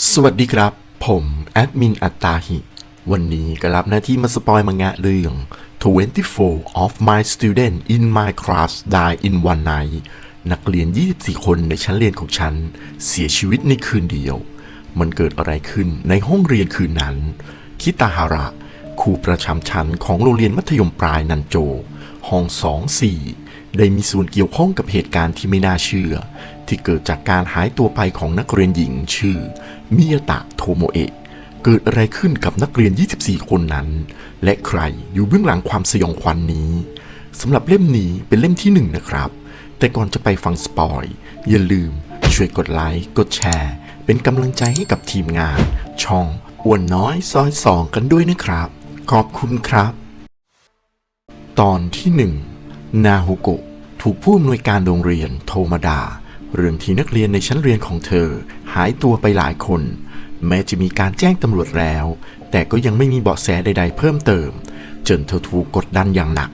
สวัสดีครับ ผมแอดมินอัตตาหิ วันนี้ก็รับหน้าที่มาสปอยมังงะเรื่อง 24 of my student in my class die in one night นักเรียน 24 คนในชั้นเรียนของฉัน เสียชีวิตในคืนเดียว มันเกิดอะไรขึ้นในห้องเรียนคืนนั้น คิตาฮาระ ครูประจำชั้นของโรงเรียนมัธยมปลายนันโจ ห้อง 24 ได้มีส่วนเกี่ยวข้องกับเหตุการณ์ที่ไม่น่าเชื่อ ที่เกิดจากการหายตัวไปของนักเรียนหญิงชื่อ มิยาตะโทโมเอะ เกิดอะไรขึ้นกับนักเรียน 24 คนนั้น และใครอยู่เบื้องหลังความสยองขวัญนนี้สำหรับเล่มนี้เป็นเล่มที่หนึ่งนะครับ แต่ก่อนจะไปฟังสปอยอย่าลืมช่วยกดไลค์ กดแชร์ เป็นกำลังใจให้กับทีมงาน ช่องอ้วนน้อยซอยสองกันด้วยนะครับ ขอบคุณครับ ตอนที่หนึ่งนาฮุโกะถูกผู้อำนวยการโรงเรียนโทมาดา เรื่องที่นักเรียนในชั้นเรียนของเธอ หายตัวไปหลายคน แม้จะมีการแจ้งตำรวจแล้ว แต่ก็ยังไม่มีเบาะแสใด ๆ เพิ่มเติม จนเธอถูกกดดันอย่างหนัก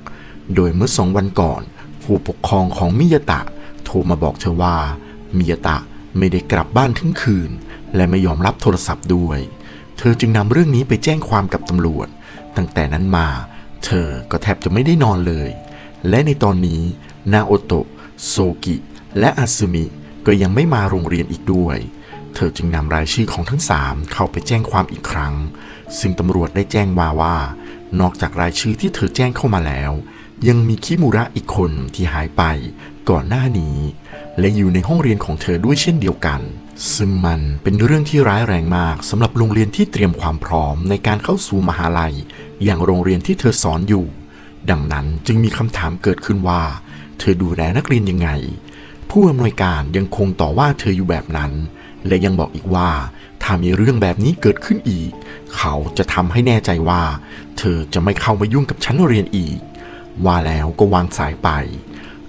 โดยเมื่อสองวันก่อน ผู้ปกครองของมิยตะ โทรมาบอกเธอว่ามิยตะไม่ได้กลับบ้านทั้งคืน และไม่ยอมรับโทรศัพท์ด้วย เธอจึงนำเรื่องนี้ไปแจ้งความกับตำรวจ ตั้งแต่นั้นมา เธอก็แทบจะไม่ได้นอนเลย และในตอนนี้นาโอโตะโซกิ และอาซึมิก็ยังไม่มาโรงเรียนอีกด้วย เธอจึงนำรายชื่อของทั้งสามเข้าไปแจ้งความอีกครั้ง ซึ่งตำรวจได้แจ้งมาว่า นอกจากรายชื่อที่เธอแจ้งเข้ามาแล้ว ยังมีคิมูระอีกคนที่หายไปก่อนหน้านี้ และอยู่ในห้องเรียนของเธอด้วยเช่นเดียวกัน ซึ่งมันเป็นเรื่องที่ร้ายแรงมากสำหรับโรงเรียนที่เตรียมความพร้อมในการเข้าสู่มหาลัย อย่างโรงเรียนที่เธอสอนอยู่ ดังนั้นจึงมีคำถามเกิดขึ้นว่า เธอดูแลนักเรียนยังไง ผู้อำนวยการยังคงต่อว่าเธออยู่แบบนั้น และยังบอกอีกว่า ถ้ามีเรื่องแบบนี้เกิดขึ้นอีก เขาจะทำให้แน่ใจว่า เธอจะไม่เข้ามายุ่งกับชั้นเรียนอีก ว่าแล้วก็วางสายไป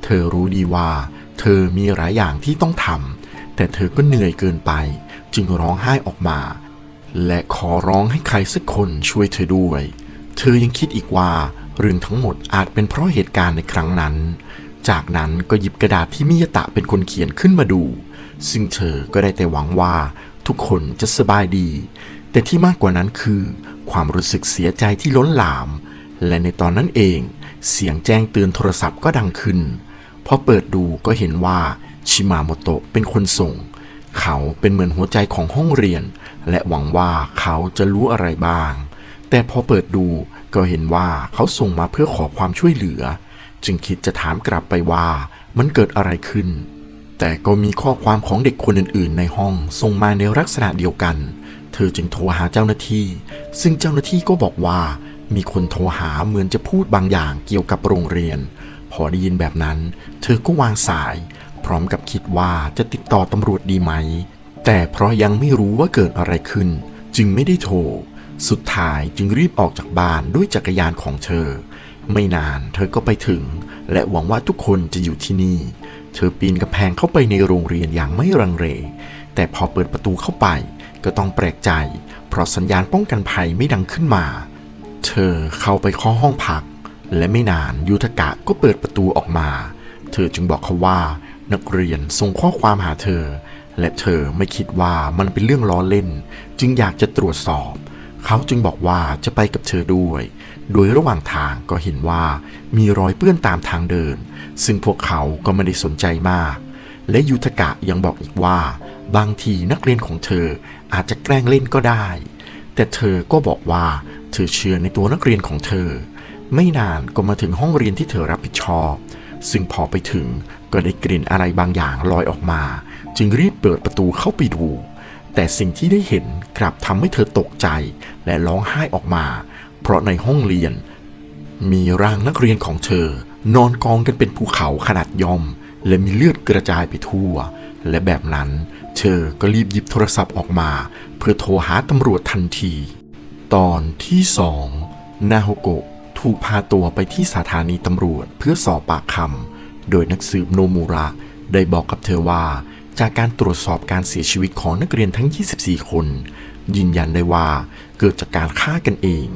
เธอรู้ดีว่า เธอมีหลายอย่างที่ต้องทำแต่เธอก็เหนื่อยเกินไป จึงร้องไห้ออกมา และขอร้องให้ใครสักคนช่วยเธอด้วย เธอยังคิดอีกว่าเรื่องทั้งหมดอาจเป็นเพราะเหตุการณ์ในครั้งนั้น จากนั้นก็หยิบกระดาษที่มิยาตะเป็นคนเขียนขึ้นมาดู ซึ่งเธอก็ได้แต่หวังว่าทุกคนจะสบายดี แต่ที่มากกว่านั้นคือ ความรู้สึกเสียใจที่ล้นหลาม และในตอนนั้นเอง เสียงแจ้งเตือนโทรศัพท์ก็ดังขึ้นพอเปิดดูก็เห็นว่าชิมาโมโตะเป็นคนส่ง เขาเป็นเหมือนหัวใจของห้องเรียน และหวังว่าเขาจะรู้อะไรบ้าง แต่พอเปิดดูก็เห็นว่าเขาส่งมาเพื่อขอความช่วยเหลือ จึงคิดจะถามกลับไปว่ามันเกิดอะไรขึ้น แต่ก็มีข้อความของเด็กคนอื่นๆ ในห้องส่งมาในลักษณะเดียวกัน เธอจึงโทรหาเจ้าหน้าที่ ซึ่งเจ้าหน้าที่ก็บอกว่ามีคนโทรหาเหมือนจะพูดบางอย่างเกี่ยวกับโรงเรียน พอได้ยินแบบนั้น เธอก็วางสาย พร้อมกับคิดว่าจะติดต่อตำรวจดีไหม แต่เพราะยังไม่รู้ว่าเกิดอะไรขึ้น จึงไม่ได้โทร สุดท้ายจึงรีบออกจากบ้านด้วยจักรยานของเธอ ไม่นานเธอก็ไปถึง และหวังว่าทุกคนจะอยู่ที่นี่ เธอปีนกำแพงเข้าไปในโรงเรียนอย่างไม่รังเลแต่พอเปิดประตูเข้าไปก็ต้องแปลกใจ เพราะสัญญาณป้องกันภัยไม่ดังขึ้นมา เธอเข้าไปเคาะห้องพัก และไม่นานยุทธกะก็เปิดประตูออกมา เธอจึงบอกเขาว่านักเรียนส่งข้อความหาเธอ และเธอไม่คิดว่ามันเป็นเรื่องล้อเล่น จึงอยากจะตรวจสอบ เขาจึงบอกว่าจะไปกับเธอด้วย โดยระหว่างทางก็เห็นว่ามีรอยเปื้อนตามทางเดิน ซึ่งพวกเขาก็ไม่ได้สนใจมาก และยุทธกะยังบอกอีกว่า บางทีนักเรียนของเธออาจจะแกล้งเล่นก็ได้ แต่เธอก็บอกว่าเธอเชื่อในตัวนักเรียนของเธอ ไม่นานก็มาถึงห้องเรียนที่เธอรับผิดชอบ ซึ่งพอไปถึงก็ได้กลิ่นอะไรบางอย่างลอยออกมา จึงรีบเปิดประตูเข้าไปดูแต่สิ่งที่ได้เห็นกลับทำให้เธอตกใจและร้องไห้ออกมา เพราะในห้องเรียน มีร่างนักเรียนของเธอ นอนกองกันเป็นภูเขาขนาดย่อม และมีเลือดกระจายไปทั่ว และแบบนั้นเธอก็รีบหยิบโทรศัพท์ออกมา เพื่อโทรหาตำรวจทันที ตอนที่สองนาโฮโกะถูกพาตัวไปที่สถานีตำรวจเพื่อสอบปากคำโดยนักสืบโนมูระได้บอกกับเธอว่า จากการตรวจสอบการเสียชีวิตของนักเรียนทั้ง 24 คน ยืนยันได้ว่าเกิดจากการฆ่ากันเอง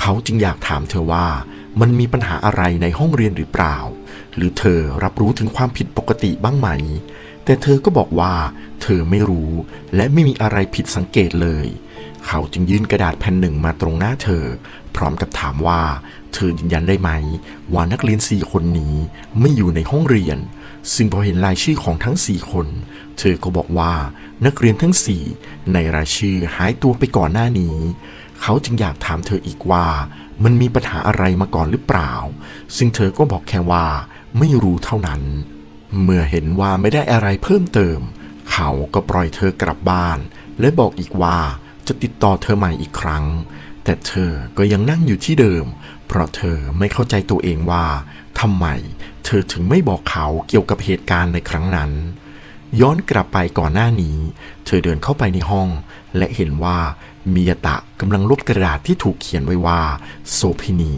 เขาจึงอยากถามเธอว่ามันมีปัญหาอะไรในห้องเรียนหรือเปล่า หรือเธอรับรู้ถึงความผิดปกติบ้างไหม แต่เธอก็บอกว่า เธอไม่รู้ และไม่มีอะไรผิดสังเกตเลย เขาจึงยื่นกระดาษแผ่นหนึ่งมาตรงหน้าเธอ พร้อมกับถามว่า เธอยืนยันได้ไหม ว่านักเรียนสี่คนนี้ไม่อยู่ในห้องเรียน ซึ่งพอเห็นรายชื่อของทั้งสี่คน เธอก็บอกว่านักเรียนทั้งสี่ในรายชื่อหายตัวไปก่อนหน้านี้ เขาจึงอยากถามเธออีกว่า มันมีปัญหาอะไรมาก่อนหรือเปล่า ซึ่งเธอก็บอกแค่ว่าไม่รู้เท่านั้น เมื่อเห็นว่าไม่ได้อะไรเพิ่มเติม เขาก็ปล่อยเธอกลับบ้าน และบอกอีกว่าจะติดต่อเธอใหม่อีกครั้ง แต่เธอก็ยังนั่งอยู่ที่เดิม เพราะเธอไม่เข้าใจตัวเองว่าทำไมเธอถึงไม่บอกเขาเกี่ยวกับเหตุการณ์ในครั้งนั้น ย้อนกลับไปก่อนหน้านี้ เธอเดินเข้าไปในห้อง และเห็นว่า มิยตะกำลังลบกระดาษที่ถูกเขียนไว้ว่าโซพินี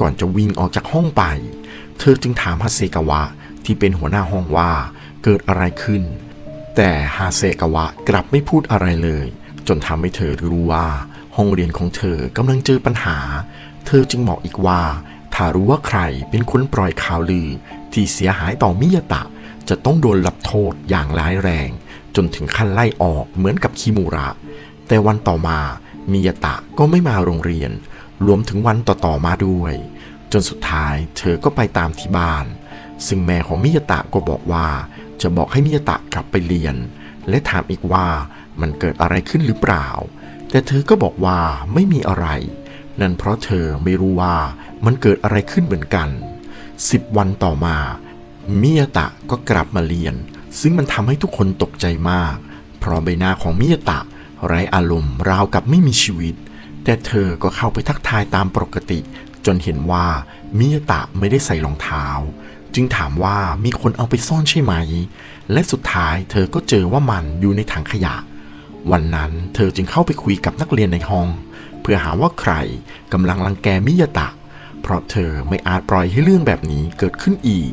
ก่อนจะวิ่งออกจากห้องไป เธอจึงถามฮาเซกาวะที่เป็นหัวหน้าห้องว่าเกิดอะไรขึ้น แต่ฮาเซกาวะกลับไม่พูดอะไรเลย จนทำให้เธอรู้ว่าห้องเรียนของเธอกำลังเจอปัญหา เธอจึงบอกอีกว่า ถ้ารู้ว่าใครเป็นคนปล่อยข่าวลือ ที่เสียหายต่อมิยตะ จะต้องโดนรับโทษอย่างร้ายแรง จนถึงขั้นไล่ออกเหมือนกับคิมูระ แต่วันต่อมามิยตะก็ไม่มาโรงเรียน รวมถึงวันต่อๆมาด้วย จนสุดท้ายเธอก็ไปตามที่บ้าน ซึ่งแม่ของมิยตะก็บอกว่า จะบอกให้มิยตะกลับไปเรียน และถามอีกว่ามันเกิดอะไรขึ้นหรือเปล่า แต่เธอก็บอกว่าไม่มีอะไร นั่นเพราะเธอไม่รู้ว่ามันเกิดอะไรขึ้นเหมือนกันสิบวันต่อมามิยตะก็กลับมาเรียน ซึ่งมันทำให้ทุกคนตกใจมาก เพราะใบหน้าของมิยตะ ไร้อารมณ์ราวกับไม่มีชีวิต แต่เธอก็เข้าไปทักทายตามปกติ จนเห็นว่ามิยตะไม่ได้ใส่รองเท้า จึงถามว่ามีคนเอาไปซ่อนใช่ไหม และสุดท้ายเธอก็เจอว่ามันอยู่ในถังขยะ วันนั้นเธอจึงเข้าไปคุยกับนักเรียนในห้อง เพื่อหาว่าใครกำลังรังแกมิยตะ เพราะเธอไม่อาจปล่อยให้เรื่องแบบนี้เกิดขึ้นอีก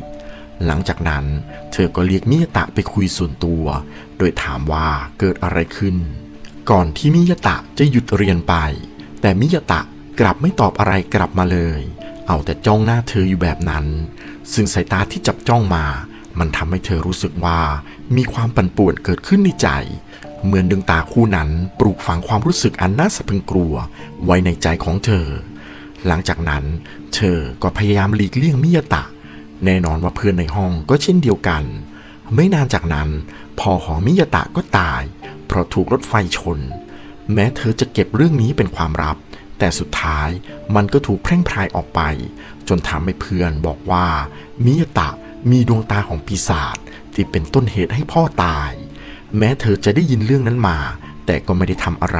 หลังจากนั้น เธอก็เรียกมิยตะไปคุยส่วนตัว โดยถามว่าเกิดอะไรขึ้น ก่อนที่มิยาตะจะหยุดเรียนไป แต่มิยาตะกลับไม่ตอบอะไรกลับมาเลย เอาแต่จ้องหน้าเธออยู่แบบนั้น ซึ่งสายตาที่จับจ้องมา มันทำให้เธอรู้สึกว่ามีความปั่นป่วนเกิดขึ้นในใจ เหมือนดวงตาคู่นั้นปลูกฝังความรู้สึกอันน่าสะพึงกลัว ไว้ในใจของเธอ หลังจากนั้น เธอก็พยายามหลีกเลี่ยงมิยาตะ แน่นอนว่าเพื่อนในห้องก็เช่นเดียวกัน ไม่นานจากนั้น พ่อของมิยาตะก็ตาย เพราะถูกรถไฟชน แม้เธอจะเก็บเรื่องนี้เป็นความลับ แต่สุดท้ายมันก็ถูกแพร่งพรายออกไป จนทำให้เพื่อนบอกว่ามิยาตะมีดวงตาของปีศาจที่เป็นต้นเหตุให้พ่อตาย แม้เธอจะได้ยินเรื่องนั้นมา แต่ก็ไม่ได้ทำอะไร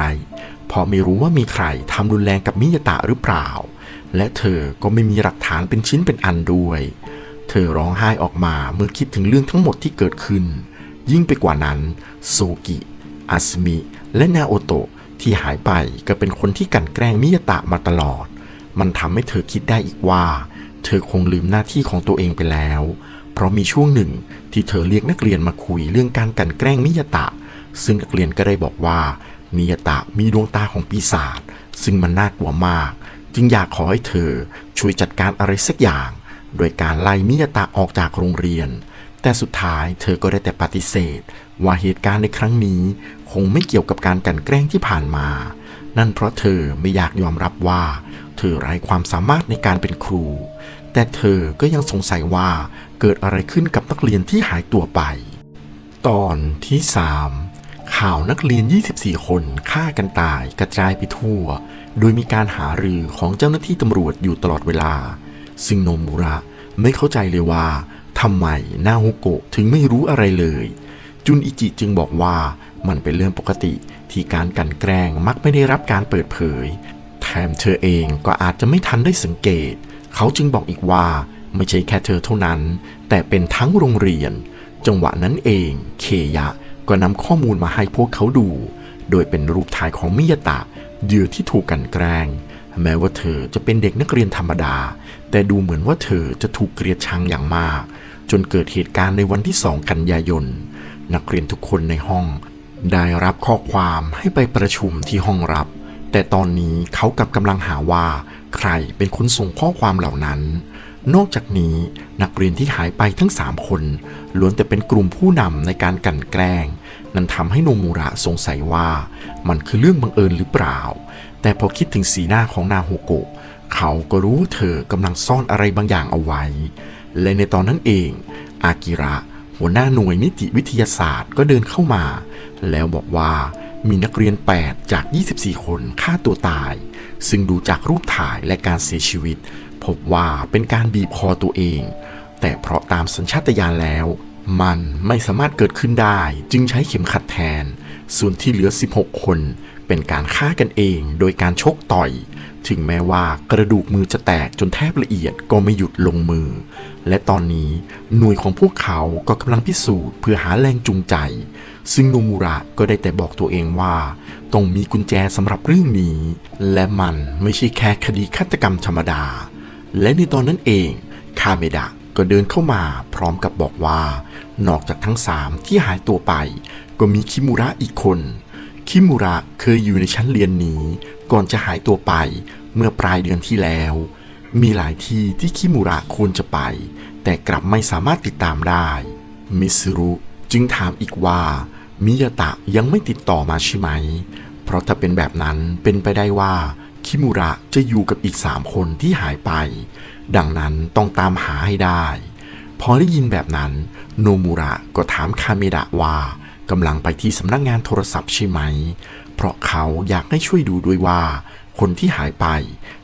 เพราะไม่รู้ว่ามีใครทำรุนแรงกับมิยาตะหรือเปล่า และเธอก็ไม่มีหลักฐานเป็นชิ้นเป็นอันด้วย เธอร้องไห้ออกมาเมื่อคิดถึงเรื่องทั้งหมดที่เกิดขึ้น ยิ่งไปกว่านั้นโซกิอาสมิและนาโอโตะที่หายไปก็เป็นคนที่กันแกล้งมิยาตะมาตลอด มันทำให้เธอคิดได้อีกว่า เธอคงลืมหน้าที่ของตัวเองไปแล้ว เพราะมีช่วงหนึ่งที่เธอเรียกนักเรียนมาคุยเรื่องการกันแกล้งมิยาตะ ซึ่งนักเรียนก็ได้บอกว่ามิยาตะมีดวงตาของปีศาจซึ่งมันน่ากลัวมาก จึงอยากขอให้เธอช่วยจัดการอะไรสักอย่าง โดยการไล่มิยาตะออกจากโรงเรียน แต่สุดท้ายเธอก็ได้แต่ปฏิเสธ ว่าเหตุการณ์ในครั้งนี้ คงไม่เกี่ยวกับการกันแกล้งที่ผ่านมา นั่นเพราะเธอไม่อยากยอมรับว่า เธอไร้ความสามารถในการเป็นครู แต่เธอก็ยังสงสัยว่าเกิดอะไรขึ้นกับนักเรียนที่หายตัวไป ตอนที่ 3 ข่าวนักเรียน 24 คนฆ่ากันตายกระจายไปทั่ว โดยมีการหารือของเจ้าหน้าที่ตำรวจอยู่ตลอดเวลา ซึ่งโนมุระไม่เข้าใจเลยว่า ทำไมนาโฮโกะถึงไม่รู้อะไรเลย จุนอิจิจึงบอกว่ามันเป็นเรื่องปกติที่การกันแกล้งมักไม่ได้รับการเปิดเผย แถมเธอเองก็อาจจะไม่ทันได้สังเกต เขาจึงบอกอีกว่าไม่ใช่แค่เธอเท่านั้น แต่เป็นทั้งโรงเรียน จังหวะนั้นเอง เคยะก็นำข้อมูลมาให้พวกเขาดู โดยเป็นรูปถ่ายของมิยตะเหยื่อที่ถูกกันแกล้งแม้ว่าเธอจะเป็นเด็กนักเรียนธรรมดา แต่ดูเหมือนว่าเธอจะถูกเกลียดชังอย่างมาก จนเกิดเหตุการณ์ในวันที่สองกันยายน นักเรียนทุกคนในห้อง ได้รับข้อความให้ไปประชุมที่ห้องรับ แต่ตอนนี้เขากับกำลังหาว่า ใครเป็นคนส่งข้อความเหล่านั้น นอกจากนี้นักเรียนที่หายไปทั้ง 3 คนล้วนแต่เป็นกลุ่มผู้นำในการกลั่นแกล้ง นั่นทำให้โนมูระสงสัยว่ามันคือเรื่องบังเอิญหรือเปล่า แต่พอคิดถึงสีหน้าของนาโฮโกะเขาก็รู้เธอกำลังซ่อนอะไรบางอย่างเอาไว้ และในตอนนั้นเอง อากิระ หัวหน้าหน่วยนิติวิทยาศาสตร์ก็เดินเข้ามา แล้วบอกว่ามีนักเรียน 8 จาก 24 คนฆ่าตัวตาย ซึ่งดูจากรูปถ่ายและการเสียชีวิต พบว่าเป็นการบีบคอตัวเอง แต่เพราะตามสัญชาตญาณแล้ว มันไม่สามารถเกิดขึ้นได้ จึงใช้เข็มขัดแทน ส่วนที่เหลือ 16 คน เป็นการฆ่ากันเองโดยการชกต่อย ถึงแม้ว่ากระดูกมือจะแตกจนแทบละเอียดก็ไม่หยุดลงมือ และตอนนี้หน่วยของพวกเขาก็กำลังพิสูจน์เพื่อหาแรงจูงใจ ซึ่งโนมูระก็ได้แต่บอกตัวเองว่า ต้องมีกุญแจสำหรับเรื่องนี้ และมันไม่ใช่แค่คดีฆาตกรรมธรรมดา และในตอนนั้นเองคาเมดะก็เดินเข้ามาพร้อมกับบอกว่า นอกจากทั้งสามที่หายตัวไป ก็มีคิมุระอีกคน คิมุระเคยอยู่ในชั้นเรียนนี้ ก่อนจะหายตัวไปเมื่อปลายเดือนที่แล้ว มีหลายที่ที่คิมุระควรจะไป แต่กลับไม่สามารถติดตามได้ มิสรุจึงถามอีกว่า มิยาตะยังไม่ติดต่อมาใช่ไหม เพราะถ้าเป็นแบบนั้นเป็นไปได้ว่าคิมุระจะอยู่กับอีกสามคนที่หายไป ดังนั้นต้องตามหาให้ได้ พอได้ยินแบบนั้น โนมุระก็ถามคาเมดะว่ากำลังไปที่สำนักงานโทรศัพท์ใช่ไหม เพราะเขาอยากให้ช่วยดูด้วยว่า คนที่หายไป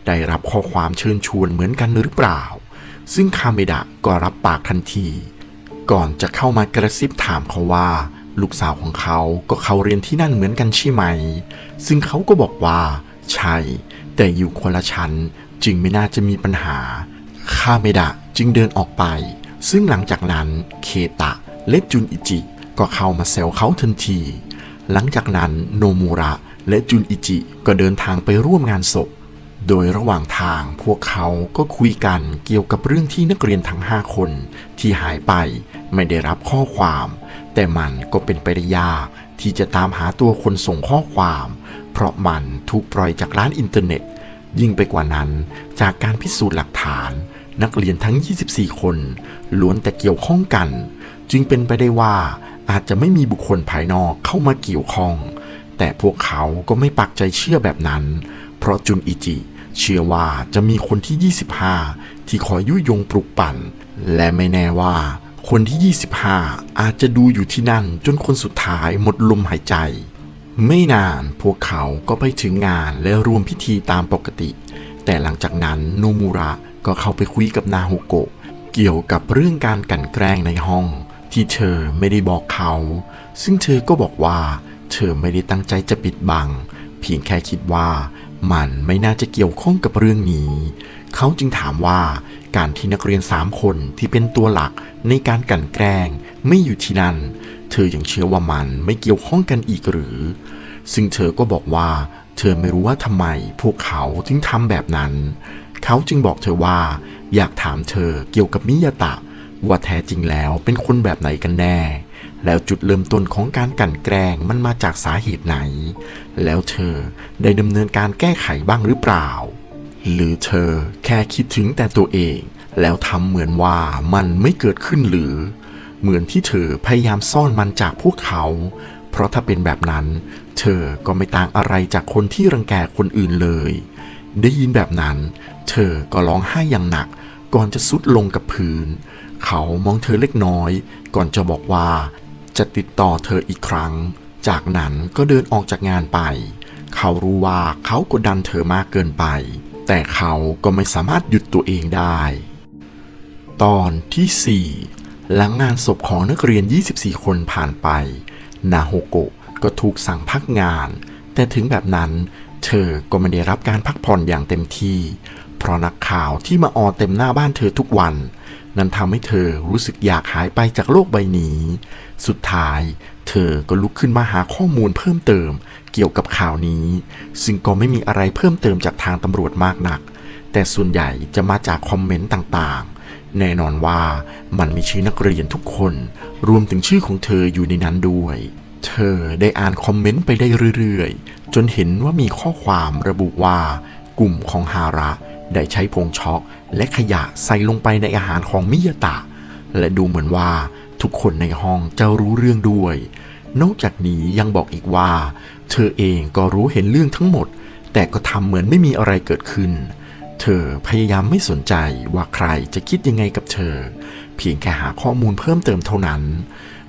ได้รับข้อความเชิญชวนเหมือนกันหรือเปล่า ซึ่งคาเมดะก็รับปากทันที ก่อนจะเข้ามากระซิบถามเขาว่า ลูกสาวของเขาก็เขาเรียนที่นั่นเหมือนกันใช่ไหม ซึ่งเขาก็บอกว่า ใช่ แต่อยู่คนละชั้นจึงไม่น่าจะมีปัญหาคาเมดะจึงเดินออกไป ซึ่งหลังจากนั้นเคตะและจุนอิจิก็เข้ามาแซวเขาทันที หลังจากนั้นโนมูระและจุนอิจิก็เดินทางไปร่วมงานศพ โดยระหว่างทางพวกเขาก็คุยกันเกี่ยวกับเรื่องที่นักเรียนทั้ง 5 คนที่หายไปไม่ได้รับข้อความ แต่มันก็เป็นไปได้ยากที่จะตามหาตัวคนส่งข้อความ เพราะมันถูกปล่อยจากร้านอินเทอร์เน็ต ยิ่งไปกว่านั้นจากการพิสูจน์หลักฐาน นักเรียนทั้ง 24 คนล้วนแต่เกี่ยวข้องกัน จึงเป็นไปได้ว่า อาจจะไม่มีบุคคลภายนอกเข้ามาเกี่ยวข้อง แต่พวกเขาก็ไม่ปักใจเชื่อแบบนั้น เพราะจุนอิจิ เชื่อว่าจะมีคนที่ 25 ที่คอยยุยงปลุกปั่น และไม่แน่ว่าคนที่ 25 อาจจะดูอยู่ที่นั่นจนคนสุดท้ายหมดลมหายใจ ไม่นานพวกเขาก็ไปถึงงานและรวมพิธีตามปกติ แต่หลังจากนั้นโนมูระก็เข้าไปคุยกับนาโฮโกะเกี่ยวกับเรื่องการกันแกล้งในห้อง ที่เธอไม่ได้บอกเขา ซึ่งเธอก็บอกว่า เธอไม่ได้ตั้งใจจะปิดบัง เพียงแค่คิดว่า มันไม่น่าจะเกี่ยวข้องกับเรื่องนี้ เขาจึงถามว่าการที่นักเรียนสามคนที่เป็นตัวหลักในการกลั่นแกล้งไม่อยู่ที่นั่น เธอยังเชื่อว่ามันไม่เกี่ยวข้องกันอีกหรือ ซึ่งเธอก็บอกว่า เธอไม่รู้ว่าทำไมพวกเขาถึงทำแบบนั้น เขาจึงบอกเธอว่า อยากถามเธอเกี่ยวกับมิยาตะ ว่าแท้จริงแล้วเป็นคนแบบไหนกันแน่ แล้วจุดเริ่มต้นของการกลั่นแกล้งมันมาจากสาเหตุไหน แล้วเธอได้ดำเนินการแก้ไขบ้างหรือเปล่า หรือเธอแค่คิดถึงแต่ตัวเอง แล้วทำเหมือนว่ามันไม่เกิดขึ้นหรือ เหมือนที่เธอพยายามซ่อนมันจากพวกเขา เพราะถ้าเป็นแบบนั้น เธอก็ไม่ต่างอะไรจากคนที่รังแกคนอื่นเลย ได้ยินแบบนั้น เธอก็ร้องไห้อย่างหนักก่อนจะซุดลงกับพื้น เขามองเธอเล็กน้อย ก่อนจะบอกว่า จะติดต่อเธออีกครั้ง จากนั้นก็เดินออกจากงานไป เขารู้ว่าเขากดดันเธอมากเกินไป แต่เขาก็ไม่สามารถหยุดตัวเองได้ ตอนที่ 4 หลังงานศพของนักเรียน 24 คนผ่านไป นาโฮโกะก็ถูกสั่งพักงาน แต่ถึงแบบนั้นเธอก็ไม่ได้รับการพักผ่อนอย่างเต็มที่ เพราะนักข่าวที่มาออเต็มหน้าบ้านเธอทุกวัน นั้นทำให้เธอรู้สึกอยากหายไปจากโลกใบนี้ สุดท้าย เธอก็ลุกขึ้นมาหาข้อมูลเพิ่มเติม เกี่ยวกับข่าวนี้ ซึ่งก็ไม่มีอะไรเพิ่มเติมจากทางตำรวจมากนัก แต่ส่วนใหญ่จะมาจากคอมเมนต์ต่างๆ แน่นอนว่ามันมีชื่อนักเรียนทุกคน รวมถึงชื่อของเธออยู่ในนั้นด้วย เธอได้อ่านคอมเมนต์ไปได้เรื่อยๆ จนเห็นว่ามีข้อความระบุว่ากลุ่มของฮาระ ได้ใช้ผงช็อกและขยะใส่ลงไปในอาหารของมิยาตะ และดูเหมือนว่าทุกคนในห้องจะรู้เรื่องด้วย นอกจากนี้ยังบอกอีกว่า เธอเองก็รู้เห็นเรื่องทั้งหมด แต่ก็ทำเหมือนไม่มีอะไรเกิดขึ้น เธอพยายามไม่สนใจว่าใครจะคิดยังไงกับเธอ เพียงแค่หาข้อมูลเพิ่มเติมเท่านั้น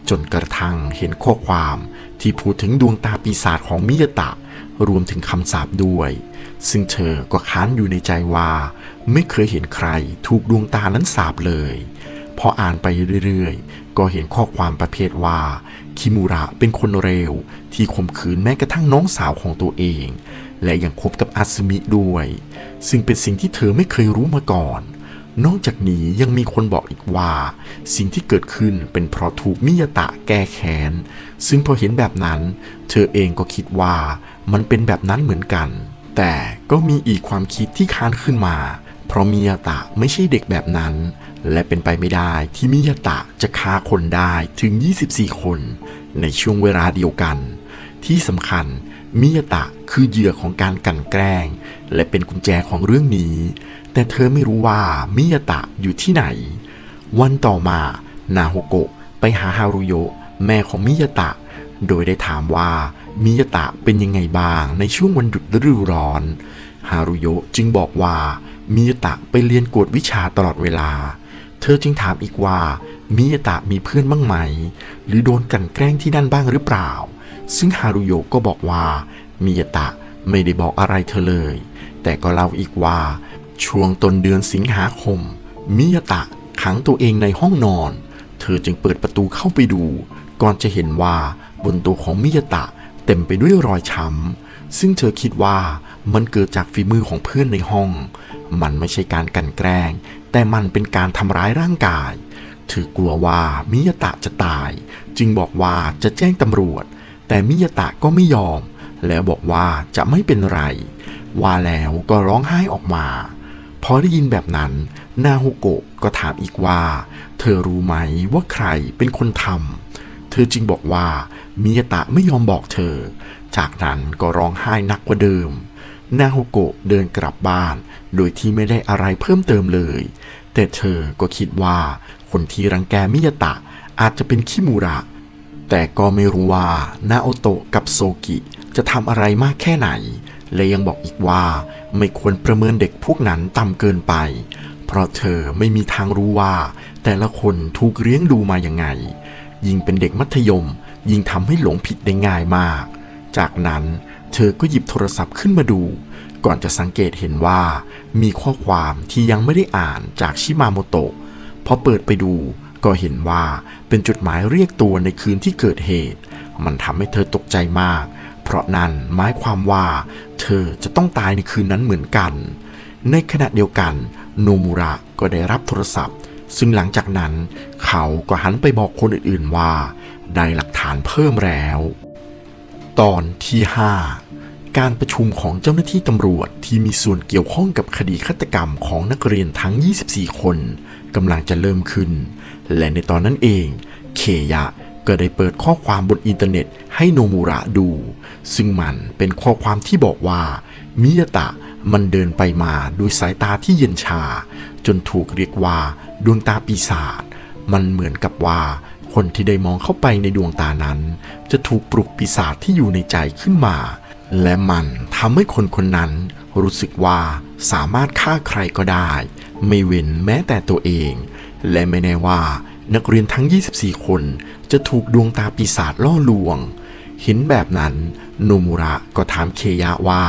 จนกระทั่งเห็นข้อความที่พูดถึงดวงตาปีศาจของมิยาตะ รวมถึงคำสาปด้วย ซึ่งเธอก็ค้านอยู่ในใจว่า ไม่เคยเห็นใครถูกดวงตานั้นสาปเลยพออ่านไปเรื่อยๆ ก็เห็นข้อความประเภทว่า คิมูระเป็นคนเร็ว ที่ข่มขืนแม้กระทั่งน้องสาวของตัวเอง และยังคบกับอาซึมิด้วย ซึ่งเป็นสิ่งที่เธอไม่เคยรู้มาก่อน นอกจากนี้ยังมีคนบอกอีกว่า สิ่งที่เกิดขึ้นเป็นเพราะถูกมิยตะแก้แค้น ซึ่งพอเห็นแบบนั้น เธอเองก็คิดว่า มันเป็นแบบนั้นเหมือนกัน แต่ก็มีอีกความคิดที่ค้านขึ้นมา เพราะมิยาตะไม่ใช่เด็กแบบนั้น และเป็นไปไม่ได้ที่มิยาตะจะฆ่าคนได้ถึง 24 คน ในช่วงเวลาเดียวกัน ที่สำคัญมิยาตะคือเหยื่อของการกันแกล้ง และเป็นกุญแจของเรื่องนี้ แต่เธอไม่รู้ว่ามิยาตะอยู่ที่ไหน วันต่อมานาโฮโกะไปหาฮารุโยะแม่ของมิยาตะ โดยได้ถามว่า มิยตะเป็นยังไงบ้างในช่วงวันหยุดฤดูร้อน ฮารุโยะจึงบอกว่ามิยตะไปเรียนกวดวิชาตลอดเวลา เธอจึงถามอีกว่ามิยตะมีเพื่อนบ้างไหม หรือโดนกลันแกล้งที่นั่นบ้างหรือเปล่า ซึ่งฮารุโยะก็บอกว่ามิยตะไม่ได้บอกอะไรเธอเลย แต่ก็เล่าอีกว่า ช่วงต้นเดือนสิงหาคมมิยตะขังตัวเองในห้องนอน เธอจึงเปิดประตูเข้าไปดู ก่อนจะเห็นว่าบนตัวของมิยตะ เต็มไปด้วยรอยช้ำซึ่งเธอคิดว่ามันเกิดจากฝีมือของเพื่อนในห้อง มันไม่ใช่การกันแกล้ง แต่มันเป็นการทำร้ายร่างกาย เธอกลัวว่ามิยตะจะตาย จึงบอกว่าจะแจ้งตำรวจ แต่มิยตะก็ไม่ยอม แล้วบอกว่าจะไม่เป็นไร ว่าแล้วก็ร้องไห้ออกมาพอได้ยินแบบนั้นนาโฮโกะก็ถามอีกว่า เธอรู้ไหมว่าใครเป็นคนทำเธอจึงบอกว่า มิยาตะไม่ยอมบอกเธอ จากนั้นก็ร้องไห้หนักกว่าเดิม นาโฮโกะเดินกลับบ้าน โดยที่ไม่ได้อะไรเพิ่มเติมเลย แต่เธอก็คิดว่าคนที่รังแกมิยาตะอาจจะเป็นคิมูระ แต่ก็ไม่รู้ว่านาโอโตะกับโซกิจะทำอะไรมากแค่ไหน และยังบอกอีกว่าไม่ควรประเมินเด็กพวกนั้นต่ำเกินไป เพราะเธอไม่มีทางรู้ว่า แต่ละคนถูกเลี้ยงดูมาอยังไง ยิ่งเป็นเด็กมัธยม ยิ่งทำให้หลงผิดได้ง่ายมาก จากนั้นเธอก็หยิบโทรศัพท์ขึ้นมาดู ก่อนจะสังเกตเห็นว่า มีข้อความที่ยังไม่ได้อ่านจากชิมาโมโตะพอเปิดไปดูก็เห็นว่าเป็นจดหมายเรียกตัวในคืนที่เกิดเหตุ มันทำให้เธอตกใจมาก เพราะนั่นหมายความว่า เธอจะต้องตายในคืนนั้นเหมือนกัน ในขณะเดียวกัน โนมูระก็ได้รับโทรศัพท์ ซึ่งหลังจากนั้น เขาก็หันไปบอกคนอื่นๆว่า ได้หลักฐานเพิ่มแล้ว ตอนที่ 5 การประชุมของเจ้าหน้าที่ตำรวจที่มีส่วนเกี่ยวข้องกับคดีฆาตกรรมของนักเรียนทั้ง 24 คนกำลังจะเริ่มขึ้น และในตอนนั้นเอง เคยะก็ได้เปิดข้อความบนอินเทอร์เน็ตให้โนมูระดู ซึ่งมันเป็นข้อความที่บอกว่า มิยาตะมันเดินไปมาด้วยสายตาที่เย็นชา จนถูกเรียกว่าดวงตาปีศาจมันเหมือนกับว่า คนที่ได้มองเข้าไปในดวงตานั้น จะถูกปลุกปีศาจที่อยู่ในใจขึ้นมา และมันทำให้คนคนนั้นรู้สึกว่าสามารถฆ่าใครก็ได้ ไม่เว้นแม้แต่ตัวเอง และไม่แน่ว่านักเรียนทั้ง 24 คนจะถูกดวงตาปีศาจล่อลวง เห็นแบบนั้นโนมุระก็ถามเคยะว่า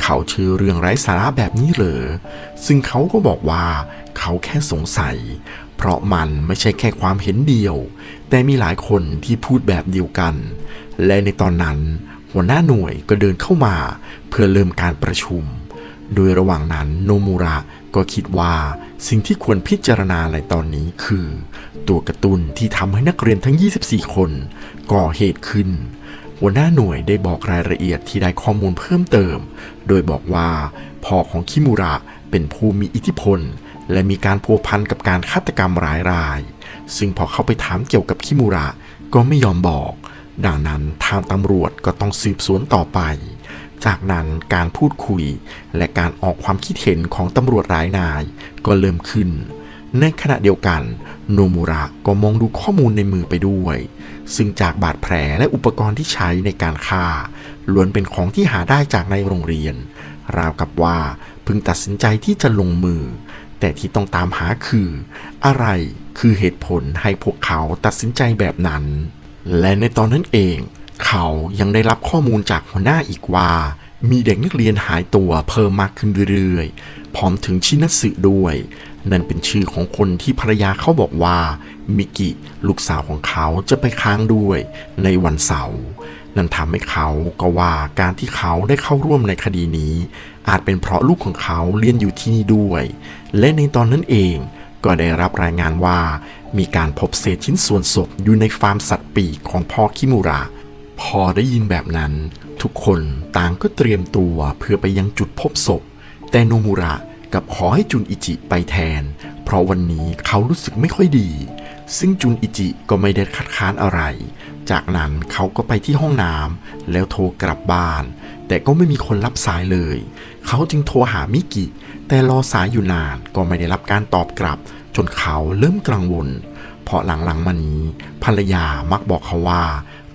เขาเชื่อเรื่องไร้สาระแบบนี้เหรอ ซึ่งเขาก็บอกว่าเขาแค่สงสัย เพราะมันไม่ใช่แค่ความเห็นเดียว แต่มีหลายคนที่พูดแบบเดียวกัน และในตอนนั้น หัวหน้าหน่วยก็เดินเข้ามาเพื่อเริ่มการประชุม โดยระหว่างนั้นโนมูระก็คิดว่าสิ่งที่ควรพิจารณาในตอนนี้คือ ตัวกระตุ้นที่ทำให้นักเรียนทั้ง 24 คนก่อเหตุขึ้น หัวหน้าหน่วยได้บอกรายละเอียดที่ได้ข้อมูลเพิ่มเติม โดยบอกว่าพ่อของคิมูระเป็นผู้มีอิทธิพล และมีการพัวพันกับการฆาตกรรมหลายราย ซึ่งพอเข้าไปถามเกี่ยวกับคิมูระก็ไม่ยอมบอก ดังนั้นทางตำรวจก็ต้องสืบสวนต่อไป จากนั้นการพูดคุยและการออกความคิดเห็นของตำรวจหลายนายก็เริ่มขึ้น ในขณะเดียวกัน โนมุระก็มองดูข้อมูลในมือไปด้วย ซึ่งจากบาดแผลและอุปกรณ์ที่ใช้ในการฆ่าล้วนเป็นของที่หาได้จากในโรงเรียน ราวกับว่าเพิ่งตัดสินใจที่จะลงมือ แต่ที่ต้องตามหาคือ อะไร คือเหตุผลให้พวกเขาตัดสินใจแบบนั้น และในตอนนั้นเอง เขายังได้รับข้อมูลจากหัวหน้าอีกว่า มีเด็กนักเรียนหายตัวเพิ่มมากขึ้นเรื่อยๆ พร้อมถึงชินัสึด้วย นั่นเป็นชื่อของคนที่ภรรยาเขาบอกว่า มิกิลูกสาวของเขาจะไปค้างด้วยในวันเสาร์นั่นทำให้เขาก็ว่าการที่เขาได้เข้าร่วมในคดีนี้ อาจเป็นเพราะลูกของเขาเรียนอยู่ที่นี่ด้วย และในตอนนั้นเอง ก็ได้รับรายงานว่ามีการพบเศษชิ้นส่วนศพอยู่ในฟาร์มสัตว์ปีกของพ่อคิมุระ พอได้ยินแบบนั้น ทุกคนต่างก็เตรียมตัวเพื่อไปยังจุดพบศพ แต่โนมุระกับขอให้จุนอิจิไปแทน เพราะวันนี้เขารู้สึกไม่ค่อยดี ซึ่งจุนอิจิก็ไม่ได้คัดค้านอะไร จากนั้นเขาก็ไปที่ห้องน้ำแล้วโทรกลับบ้าน แต่ก็ไม่มีคนรับสายเลย เขาจึงโทรหามิกิ แต่รอสายอยู่นานก็ไม่ได้รับการตอบกลับ จนเขาเริ่มกังวล เพราะหลังๆมานี้ภรรยามักบอกเขาว่า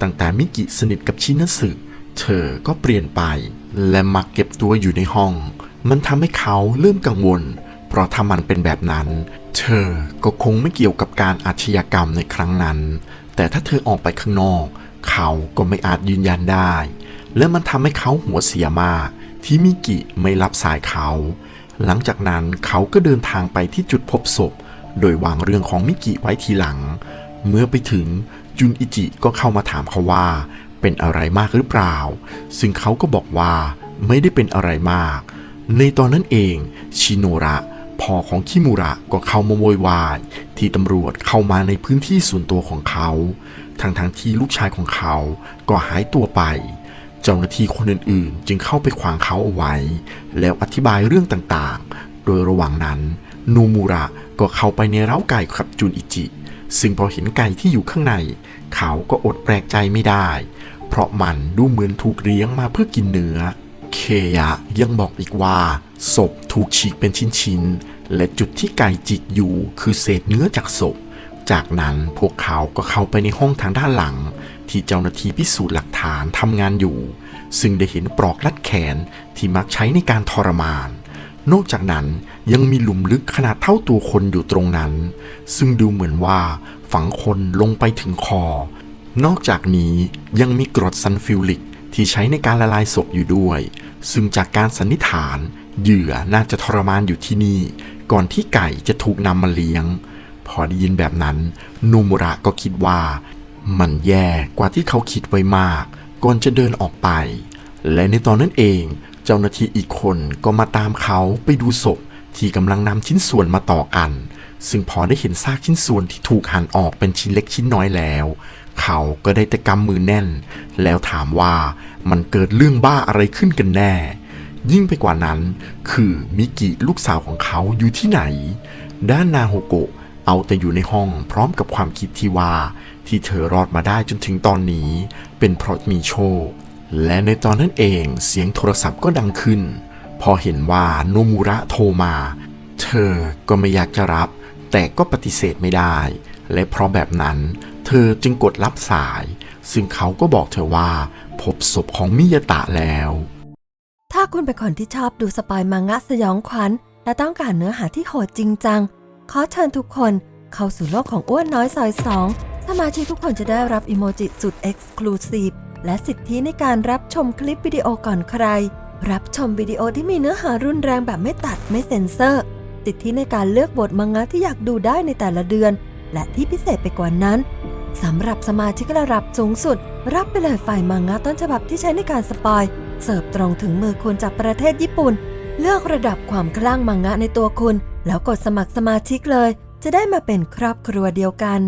ตั้งแต่มิกิสนิทกับชินสึเธอก็เปลี่ยนไป และมักเก็บตัวอยู่ในห้อง มันทำให้เขาเริ่มกังวล เพราะถ้ามันเป็นแบบนั้น เธอก็คงไม่เกี่ยวกับการอาชญากรรมในครั้งนั้น แต่ถ้าเธอออกไปข้างนอก เขาก็ไม่อาจยืนยันได้ และมันทำให้เขาหัวเสียมากที่มิกิไม่รับสายเขา หลังจากนั้นเขาก็เดินทางไปที่จุดพบศพ โดยวางเรื่องของมิกิไว้ทีหลัง เมื่อไปถึงจุนอิจิก็เข้ามาถามเขาว่า เป็นอะไรมากหรือเปล่า ซึ่งเขาก็บอกว่าไม่ได้เป็นอะไรมาก ในตอนนั้นเองชิโนระพ่อของคิมุระก็เข้ามาโวยวายที่ตำรวจเข้ามาในพื้นที่ส่วนตัวของเขา ทั้งทงที่ลูกชายของเขาก็หายตัวไป เจ้าหน้าที่คนอื่นๆ จึงเข้าไปขวางเขาเอาไว้ แล้วอธิบายเรื่องต่างๆ โดยระหว่างนั้น นูมูระก็เข้าไปในเร้าไก่กับจุนอิจิ ซึ่งพอเห็นไก่ที่อยู่ข้างใน เขาก็อดแปลกใจไม่ได้ เพราะมันดูเหมือนถูกเลี้ยงมาเพื่อกินเนื้อ เคยะยังบอกอีกว่าศพถูกฉีกเป็นชิ้นๆและจุดที่ไก่จิกอยู่คือเศษเนื้อจากศพ จากนั้นพวกเขาก็เข้าไปในห้องทางด้านหลัง ที่เจ้าหน้าที่พิสูจน์หลักฐานทำงานอยู่ ซึ่งได้เห็นปลอกลัดแขนที่มักใช้ในการทรมาน นอกจากนั้นยังมีหลุมลึกขนาดเท่าตัวคนอยู่ตรงนั้น ซึ่งดูเหมือนว่าฝังคนลงไปถึงคอ นอกจากนี้ยังมีกรดซัลฟิวริกที่ใช้ในการละลายศพอยู่ด้วย ซึ่งจากการสันนิษฐาน เหยื่อน่าจะทรมานอยู่ที่นี่ ก่อนที่ไก่จะถูกนำมาเลี้ยง พอได้ยินแบบนั้น นูมุระก็คิดว่า มันแย่กว่าที่เขาคิดไว้มาก ก่อนจะเดินออกไป และในตอนนั้นเองเจ้าหน้าที่อีกคนก็มาตามเขาไปดูศพที่กำลังนำชิ้นส่วนมาต่อกัน ซึ่งพอได้เห็นซากชิ้นส่วนที่ถูกหั่นออกเป็นชิ้นเล็กชิ้นน้อยแล้ว เขาก็ได้แต่กำมือแน่น แล้วถามว่ามันเกิดเรื่องบ้าอะไรขึ้นกันแน่ ยิ่งไปกว่านั้น คือมิกิลูกสาวของเขาอยู่ที่ไหน ด้านนาโฮโกะ เอาแต่อยู่ในห้องพร้อมกับความคิดที่ว่า ที่เธอรอดมาได้จนถึงตอนนี้ เป็นเพราะมีโชค และในตอนนั้นเองเสียงโทรศัพท์ก็ดังขึ้น พอเห็นว่าโนมุระโทรมา เธอก็ไม่อยากจะรับ แต่ก็ปฏิเสธไม่ได้ และเพราะแบบนั้น เธอจึงกดรับสาย ซึ่งเขาก็บอกเธอว่า พบศพของมิยตะแล้ว ถ้าคุณเป็นคนที่ชอบดูสปอยมังงะสยองขวัญและต้องการเนื้อหาที่โหดจริงจัง ขอเชิญทุกคนเข้าสู่โลกของอ้วนน้อยซอยสองสมาชิกทุกคนจะได้รับอิโมจิสุด Exclusive และสิทธิในการรับชมคลิปวิดีโอก่อนใคร รับชมวิดีโอที่มีเนื้อหารุนแรงแบบไม่ตัดไม่เซ็นเซอร์ สิทธิในการเลือกบทมังงะที่อยากดูได้ในแต่ละเดือน และที่พิเศษไปกว่านั้นสำหรับสมาชิกระดับสูงสุด รับไปเลยฝ่ายมังงะต้นฉบับที่ใช้ในการสปอยเสิร์ฟตรงถึงมือคุณจากประเทศญี่ปุ่น เลือกระดับความคลั่งมังงะในตัวคุณ แล้วกดสมัครสมาชิกเลย จะได้มาเป็นครอบครัวเดียวกัน